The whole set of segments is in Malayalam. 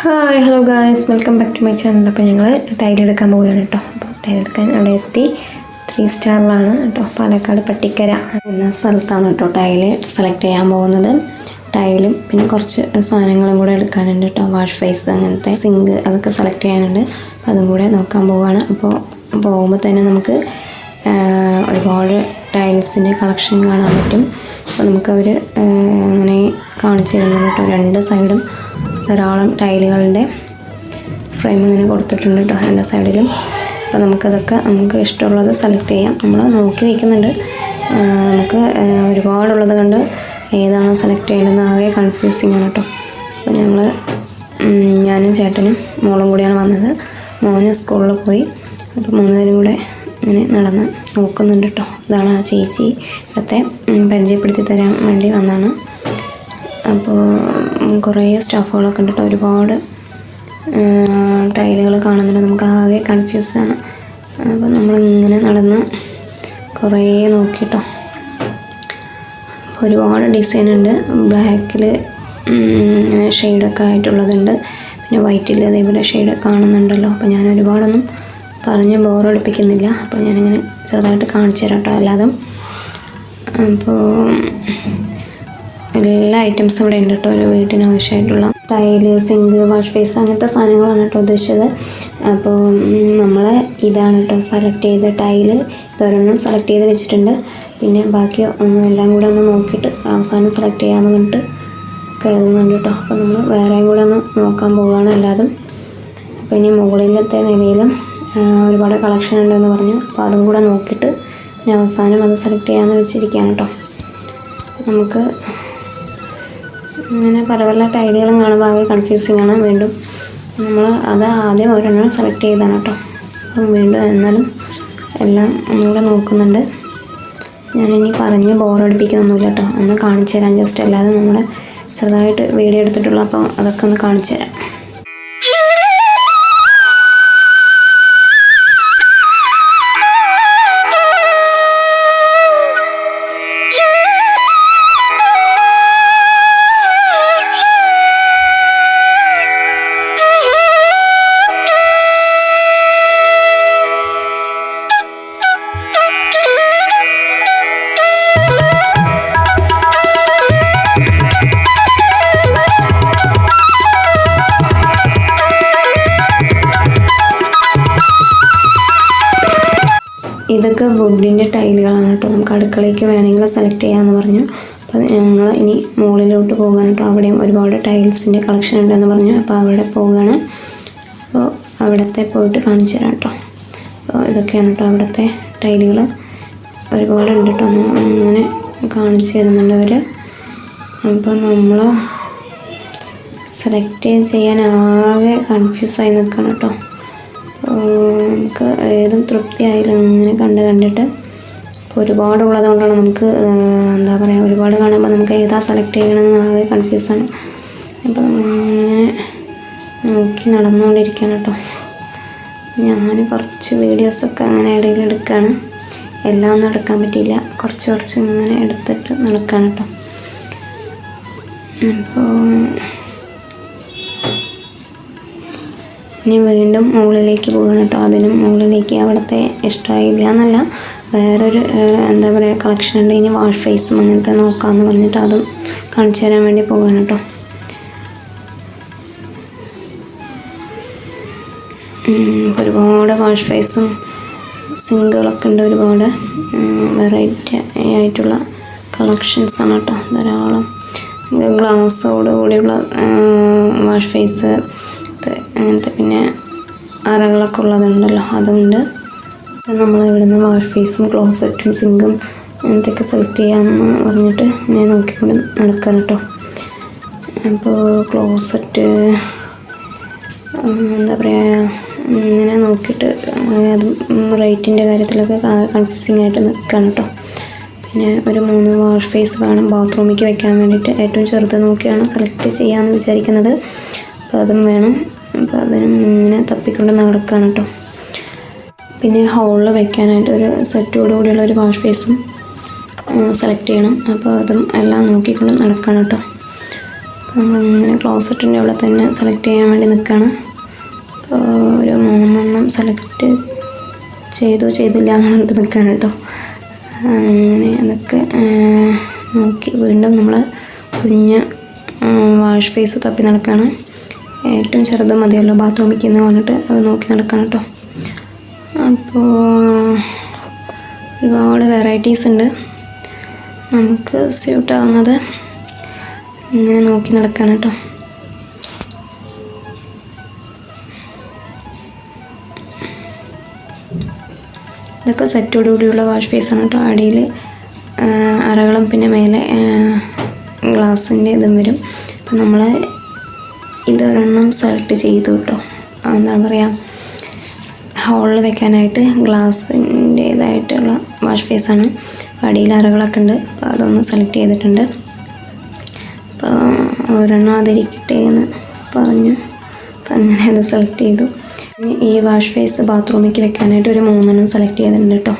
Hi hello guys welcome back to my channel അപ്പോൾ ഞങ്ങൾ ടൈൽ എടുക്കാൻ പോവുകയാണ് കേട്ടോ അപ്പോൾ ടൈൽ എടുക്കാൻ അവിടെ എത്തി. ത്രീ സ്റ്റാറിലാണ് കേട്ടോ പാലക്കാട് പട്ടിക്കര എന്ന സ്ഥലത്താണ് കേട്ടോ ടൈൽ സെലക്ട് ചെയ്യാൻ പോകുന്നത്. ടൈലും പിന്നെ കുറച്ച് സാധനങ്ങളും കൂടെ എടുക്കാനുണ്ട് കേട്ടോ വാഷ് ഫേസ് അങ്ങനത്തെ സിങ്ക് അതൊക്കെ സെലക്ട് ചെയ്യാനുണ്ട്. അപ്പോൾ അതും കൂടെ നോക്കാൻ പോവുകയാണ്. അപ്പോൾ പോകുമ്പോൾ തന്നെ നമുക്ക് ഒരുപാട് ടൈൽസിന്റെ കളക്ഷൻ കാണാൻ പറ്റും. അപ്പോൾ നമുക്കവർ അങ്ങനെ കാണിച്ചു തരുന്നുണ്ട് കേട്ടോ രണ്ട് സൈഡും ധാരാളം ടൈലുകളുടെ ഫ്രെയിം ഇങ്ങനെ കൊടുത്തിട്ടുണ്ട് കേട്ടോ രണ്ട് സൈഡിലും. അപ്പോൾ നമുക്കതൊക്കെ നമുക്ക് ഇഷ്ടമുള്ളത് സെലക്ട് ചെയ്യാം. നമ്മൾ നോക്കി വയ്ക്കുന്നുണ്ട് നമുക്ക് ഒരുപാടുള്ളത് കണ്ട് ഏതാണ് സെലക്ട് ചെയ്യേണ്ടതെന്ന് ആകെ കൺഫ്യൂസിങ് ആണ് കേട്ടോ. അപ്പോൾ ഞങ്ങൾ ഞാനും ചേട്ടനും മോളും കൂടിയാണ് വന്നത്. മോന് സ്കൂളിൽ പോയി. അപ്പോൾ മൂന്നുപേരും കൂടെ ഇങ്ങനെ നടന്ന് നോക്കുന്നുണ്ട് കേട്ടോ. ഇതാണ് ആ ചേച്ചി ഇവിടുത്തെ പരിചയപ്പെടുത്തി തരാൻ വേണ്ടി വന്നതാണ്. അപ്പോൾ കുറേ സ്റ്റഫുകളൊക്കെ ഉണ്ട് കേട്ടോ ഒരുപാട് ടൈലുകൾ കാണുന്നുണ്ട്. നമുക്ക് ആകെ കൺഫ്യൂസാണ് അപ്പോൾ നമ്മളിങ്ങനെ നടന്ന് കുറേ നോക്കിട്ടോ. അപ്പോൾ ഒരുപാട് ഡിസൈൻ ഉണ്ട്. ബ്ലാക്കിൽ ഷെയ്ഡൊക്കെ ആയിട്ടുള്ളതുണ്ട്. പിന്നെ വൈറ്റിൽ അതേപോലെ ഷെയ്ഡ് കാണുന്നുണ്ടല്ലോ. അപ്പോൾ ഞാൻ ഒരുപാടൊന്നും പറഞ്ഞ് ബോറടിപ്പിക്കുന്നില്ല അപ്പോൾ ഞാനിങ്ങനെ ചെറുതായിട്ട് കാണിച്ചു തരാം കേട്ടോ അല്ലാതെ അപ്പോൾ എല്ലാ ഐറ്റംസും ഇവിടെ ഉണ്ട് കേട്ടോ. ഒരു വീട്ടിന് ആവശ്യമായിട്ടുള്ള ടൈൽ സിങ്ക് വാഷ് ഫേസ് അങ്ങനത്തെ സാധനങ്ങളാണ് കേട്ടോ ഉദ്ദേശിച്ചത്. അപ്പോൾ നമ്മൾ ഇതാണ് കേട്ടോ സെലക്ട് ചെയ്ത ടൈൽ ഇതൊരെണ്ണം സെലക്ട് ചെയ്ത് വെച്ചിട്ടുണ്ട്. പിന്നെ ബാക്കി എല്ലാം കൂടെ ഒന്ന് നോക്കിയിട്ട് അവസാനം സെലക്ട് ചെയ്യാമെന്ന് പറഞ്ഞിട്ട് കരുതുന്നുണ്ട് കേട്ടോ. അപ്പോൾ നമ്മൾ വേറെയും കൂടെ ഒന്ന് നോക്കാൻ പോവുകയാണ് എല്ലാതും അപ്പോൾ ഇനി മുകളിലത്തെ നിലയിലും ഒരുപാട് കളക്ഷൻ ഉണ്ടെന്ന് പറഞ്ഞു. അപ്പോൾ അതും കൂടെ നോക്കിയിട്ട് ഞാൻ അവസാനം അത് സെലക്ട് ചെയ്യാമെന്ന് വെച്ചിരിക്കുകയാണ് കേട്ടോ. നമുക്ക് ഇങ്ങനെ പല പല ടൈലുകളും കാണുമ്പോൾ ആകെ കൺഫ്യൂസിങ് ആണ്. വീണ്ടും നമ്മൾ അത് ആദ്യം ഒരെണ്ണം സെലക്ട് ചെയ്താണ് കേട്ടോ. അപ്പം വീണ്ടും എന്നാലും എല്ലാം ഒന്നുകൂടെ നോക്കുന്നുണ്ട്. ഞാനിനി പറഞ്ഞ് ബോറടിപ്പിക്കുന്നൊന്നുമില്ല കേട്ടോ. ഒന്ന് കാണിച്ചു തരാം ജസ്റ്റ് അല്ലാതെ നമ്മൾ ചെറുതായിട്ട് വീഡിയോ എടുത്തിട്ടുള്ളൂ. അപ്പോൾ അതൊക്കെ ഒന്ന് കാണിച്ചു തരാം ഇതൊക്കെ വുഡിന്റെ ടൈലുകളാണ് കേട്ടോ. നമുക്ക് അടുക്കളയ്ക്ക് വേണമെങ്കിൽ സെലക്ട് ചെയ്യാമെന്ന് പറഞ്ഞു. അപ്പോൾ ഞങ്ങൾ ഇനി മുകളിലോട്ട് പോകാൻ കേട്ടോ. അവിടെയും ഒരുപാട് ടൈൽസിന്റെ കളക്ഷൻ ഉണ്ടെന്ന് പറഞ്ഞു. അപ്പോൾ അവിടെ പോവുകയാണ് അപ്പോൾ അവിടത്തെ പോയിട്ട് കാണിച്ചു തരാം കേട്ടോ. അപ്പോൾ ഇതൊക്കെയാണ് കേട്ടോ അവിടുത്തെ ടൈലുകൾ ഒരുപാട് ഉണ്ട് കേട്ടോ. അങ്ങനെ കാണിച്ചു തരുന്നുണ്ട് അവർ അപ്പോൾ നമ്മൾ സെലക്ട് ചെയ്യാൻ ആകെ കൺഫ്യൂസായി നിൽക്കണം കേട്ടോ. നമുക്ക് ഏതും തൃപ്തിയായില്ല. അങ്ങനെ കണ്ട് കണ്ടിട്ട് ഇപ്പോൾ ഒരുപാടുള്ളത് കൊണ്ടാണ് നമുക്ക് എന്താ പറയുക ഒരുപാട് കാണുമ്പോൾ നമുക്ക് ഏതാ സെലക്ട് ചെയ്യണമെന്ന് ആകെ കൺഫ്യൂസാണ് അപ്പം അങ്ങനെ നോക്കി നടന്നുകൊണ്ടിരിക്കുകയാണ് കേട്ടോ. ഞാൻ കുറച്ച് വീഡിയോസൊക്കെ അങ്ങനെ ഇടയിൽ എടുക്കുകയാണ് എല്ലാം ഒന്നും എടുക്കാൻ പറ്റിയില്ല. കുറച്ച് കുറച്ച് ഇങ്ങനെ എടുത്തിട്ട് നടക്കുകയാണ് കേട്ടോ. അപ്പോൾ ഇനി വീണ്ടും മുകളിലേക്ക് പോകണം കേട്ടോ. അതിനും മുകളിലേക്ക് അവിടുത്തെ ഇഷ്ടമായില്ല എന്നല്ല. വേറൊരു എന്താ പറയുക കളക്ഷൻ ഉണ്ട്. ഇനി വാഷ് ഫേസും അങ്ങനത്തെ നോക്കാമെന്ന് പറഞ്ഞിട്ട് അതും കാണിച്ചു തരാൻ വേണ്ടി പോകാൻ കേട്ടോ. ഒരുപാട് വാഷ് ഫേസും സിങ്കുകളൊക്കെ ഉണ്ട് ഒരുപാട്. വെറൈറ്റി ആയിട്ടുള്ള കളക്ഷൻസ് ആണ് കേട്ടോ. ധാരാളം ഗ്ലാസ്സോടുകൂടിയുള്ള വാഷ് ഫേസ് അങ്ങനത്തെ പിന്നെ അറകളൊക്കെ ഉള്ളതുണ്ടല്ലോ അതുണ്ട്. നമ്മൾ ഇവിടുന്ന് വാഷ് ഫേസും ക്ലോസറ്റും സിങ്കും എന്തൊക്കെ സെലക്ട് ചെയ്യാമെന്ന് പറഞ്ഞിട്ട് ഞാൻ നോക്കിക്കൊണ്ട് നടക്കാൻ കേട്ടോ അപ്പോൾ ക്ലോസറ്റ് എന്താ പറയുക ഇങ്ങനെ നോക്കിയിട്ട് അത് റേറ്റിന്റെ കാര്യത്തിലൊക്കെ കൺഫ്യൂസിങ് ആയിട്ട് നിൽക്കുകയാണ് കേട്ടോ പിന്നെ ഒരു മൂന്ന് വാഷ് ഫേസ് വേണം ബാത്റൂമിലേക്ക് വെക്കാൻ വേണ്ടിയിട്ട് ഏറ്റവും ചെറുത് നോക്കിയാണ് സെലക്ട് ചെയ്യാമെന്ന് വിചാരിക്കുന്നത്. അപ്പോൾ അതും വേണം. അപ്പോൾ അതിനും ഇങ്ങനെ തപ്പിക്കൊണ്ട് നടക്കുകയാണ് കേട്ടോ. പിന്നെ ഹോളിൽ വെക്കാനായിട്ട് ഒരു സെറ്റോട് കൂടിയുള്ള ഒരു വാഷ് ഫേസും സെലക്ട് ചെയ്യണം. അപ്പോൾ അതും എല്ലാം നോക്കിക്കൊണ്ട് നടക്കുകയാണ് കേട്ടോ. നമ്മളിങ്ങനെ ക്ലോസറ്റിന്റെ അവിടെ തന്നെ സെലക്ട് ചെയ്യാൻ വേണ്ടി നിൽക്കുകയാണ് അപ്പോൾ ഒരു മൂന്നെണ്ണം സെലക്ട് ചെയ്തു ചെയ്തില്ല എന്ന് പറഞ്ഞിട്ട് നിൽക്കുകയാണ് കേട്ടോ. അങ്ങനെ അതൊക്കെ നോക്കി വീണ്ടും നമ്മൾ കുഞ്ഞ് വാഷ് ഫേസ് തപ്പി നടക്കുകയാണ് ഏറ്റവും ചെറുത് മതിയല്ലോ ബാത്റൂമിൽ എന്ന് വന്നിട്ട് അത് നോക്കി നടക്കണം കേട്ടോ. അപ്പോൾ ഒരുപാട് വെറൈറ്റീസ് ഉണ്ട്. നമുക്ക് സ്യൂട്ടാവുന്നത് ഇങ്ങനെ നോക്കി നടക്കാൻ കേട്ടോ. ഇതൊക്കെ സെറ്റോടു കൂടിയുള്ള വാഷ് ഫേസാണ് കേട്ടോ. അടിയിൽ അറകളും പിന്നെ മേലെ ഗ്ലാസിന്റെ ഇതും വരും. അപ്പം നമ്മൾ ഇതൊരെണ്ണം സെലക്ട് ചെയ്തു കേട്ടോ എന്താണ് പറയുക ഹോളിൽ വെക്കാനായിട്ട് ഗ്ലാസിന്റേതായിട്ടുള്ള വാഷ് ഫേസാണ് അടിയിൽ അറകളൊക്കെ ഉണ്ട്. അപ്പോൾ അതൊന്ന് സെലക്ട് ചെയ്തിട്ടുണ്ട്. അപ്പോൾ ഒരെണ്ണം അതിരിക്കട്ടെ എന്ന് പറഞ്ഞു. അപ്പം അങ്ങനെ അത് സെലക്ട് ചെയ്തു. ഈ വാഷ് ഫേസ് ബാത്റൂമിലേക്ക് വെക്കാനായിട്ട് ഒരു മൂന്നെണ്ണം സെലക്ട് ചെയ്തിട്ടുണ്ട് കേട്ടോ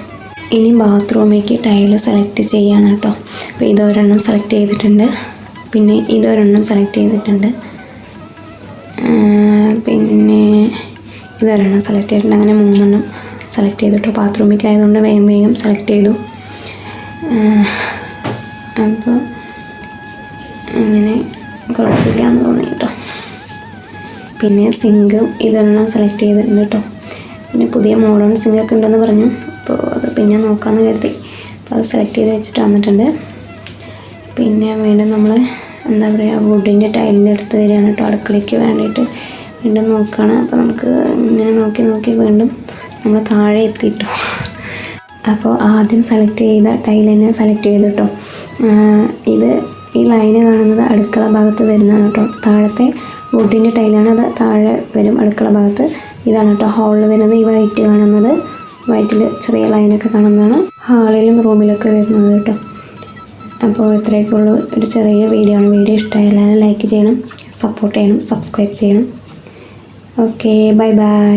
ഇനി ബാത്റൂമിലേക്ക് ടൈൽ സെലക്ട് ചെയ്യാണ് കേട്ടോ അപ്പോൾ ഇതൊരെണ്ണം സെലക്ട് ചെയ്തിട്ടുണ്ട്. പിന്നെ ഇതൊരെണ്ണം സെലക്ട് ചെയ്തിട്ടുണ്ട്. പിന്നെ ഇതൊരെണ്ണം സെലക്ട് ചെയ്തിട്ടുണ്ട്. അങ്ങനെ മൂന്നെണ്ണം സെലക്ട് ചെയ്തിട്ട്. കേട്ടോ ബാത്റൂമിലേക്ക് ആയതുകൊണ്ട് വേഗം വേഗം സെലക്ട് ചെയ്തു. അപ്പോൾ അങ്ങനെ കുഴപ്പമില്ല എന്ന് തോന്നി കേട്ടോ. പിന്നെ സിങ്ക് ഇതെല്ലാം സെലക്ട് ചെയ്തിട്ടുണ്ട് കേട്ടോ. പിന്നെ പുതിയ മോഡേൺ സിങ്കൊക്കെ ഉണ്ടെന്ന് പറഞ്ഞു. അപ്പോൾ അത് പിന്നെ നോക്കാമെന്ന് കരുതി. അപ്പോൾ അത് സെലക്ട് ചെയ്ത് വെച്ചിട്ട് വന്നിട്ടുണ്ട്. പിന്നെ വീണ്ടും നമ്മൾ എന്താ പറയുക വുഡിന്റെ ടൈലിന്റെ അടുത്ത് വരികയാണ് കേട്ടോ. അടുക്കളയ്ക്ക് വേണ്ടിയിട്ട് വീണ്ടും നോക്കുകയാണ്. അപ്പോൾ നമുക്ക് ഇങ്ങനെ നോക്കി നോക്കി വീണ്ടും നമ്മൾ താഴെ എത്തിയിട്ടു. അപ്പോൾ ആദ്യം സെലക്ട് ചെയ്ത ടൈൽ തന്നെ സെലക്ട് ചെയ്തു കേട്ടോ. ഇത് ഈ ലൈന് കാണുന്നത് അടുക്കള ഭാഗത്ത് വരുന്നതാണ് കേട്ടോ. താഴത്തെ വുഡിന്റെ ടൈലാണ് അത് താഴെ വരും അടുക്കള ഭാഗത്ത്. ഇതാണ് കേട്ടോ ഹാളിൽ വരുന്നത്. ഈ വൈറ്റ് കാണുന്നത്. വൈറ്റിൽ ചെറിയ ലൈനൊക്കെ കാണുന്നതാണ്. ഹാളിലും റൂമിലൊക്കെ വരുന്നത് കേട്ടോ. അപ്പോൾ ഇത്രയൊക്കെ ഉള്ളൂ ഒരു ചെറിയ വീഡിയോ ആണ്. വീഡിയോ ഇഷ്ടമായാലും ലൈക്ക് ചെയ്യണം സപ്പോർട്ട് ചെയ്യണം സബ്സ്ക്രൈബ് ചെയ്യണം. Okay bye bye